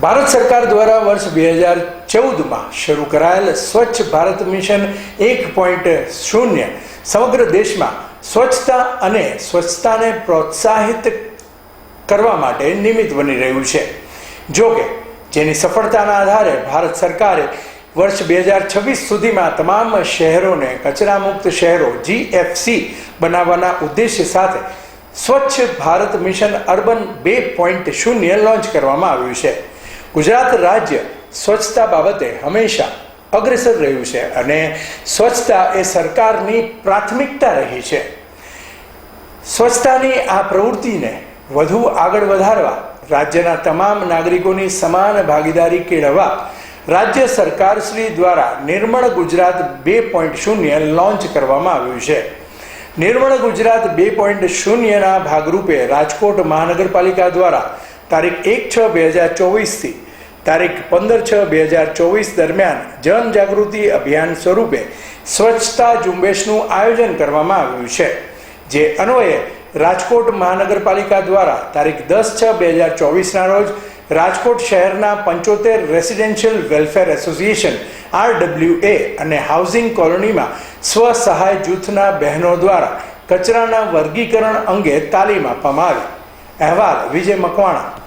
ભારત સરકાર દ્વારા વર્ષ બે હજાર ચૌદમાં શરૂ કરાયેલ સ્વચ્છ ભારત મિશન એક પોઈન્ટ શૂન્ય સમગ્ર દેશમાં સ્વચ્છતા અને સ્વચ્છતાને પ્રોત્સાહિત કરવા માટે નિમિત્ત બની રહ્યું છે. જો કે જેની સફળતાના આધારે ભારત સરકારે વર્ષ બે હજાર છવ્વીસ સુધીમાં તમામ શહેરોને કચરા મુક્ત શહેરો જીએફસી બનાવવાના ઉદ્દેશ્ય સાથે સ્વચ્છ ભારત મિશન અર્બન બે પોઈન્ટ શૂન્ય લોન્ચ કરવામાં આવ્યું છે. ગુજરાત રાજ્ય સ્વચ્છતા બાબતે હંમેશા અગ્રેસર રહ્યું છે અને સ્વચ્છતા એ સરકારની પ્રાથમિકતા રહી છે. સ્વચ્છતાની આ પ્રવૃત્તિને વધુ આગળ વધારવા, રાજ્યના તમામ નાગરિકોની સમાન ભાગીદારી કેળવવા, રાજ્ય સરકારશ્રી દ્વારા નિર્મળ ગુજરાત બે પોઈન્ટ શૂન્ય લોન્ચ કરવામાં આવ્યું છે. નિર્મળ ગુજરાત બે પોઈન્ટ શૂન્યના ભાગરૂપે રાજકોટ મહાનગરપાલિકા દ્વારા તારીખ એક છ બે હજાર ચોવીસથી તારીખ પંદર છ બે હજાર ચોવીસ દરમિયાન જનજાગૃતિ અભિયાન સ્વરૂપે સ્વચ્છતા ઝુંબેશનું આયોજન કરવામાં આવ્યું છે. જે અન્વયે રાજકોટ મહાનગરપાલિકા દ્વારા તારીખ દસ છ બે હજાર ચોવીસના રોજ રાજકોટ શહેરના પંચોતેર રેસિડેન્શિયલ વેલફેર એસોસિએશન આરડબ્લ્યુએ અને હાઉસિંગ કોલોનીમાં સ્વ સહાય જૂથના બહેનો દ્વારા કચરાના વર્ગીકરણ અંગે તાલીમ આપવામાં આવી. અહેવાલ વિજય મકવાણા.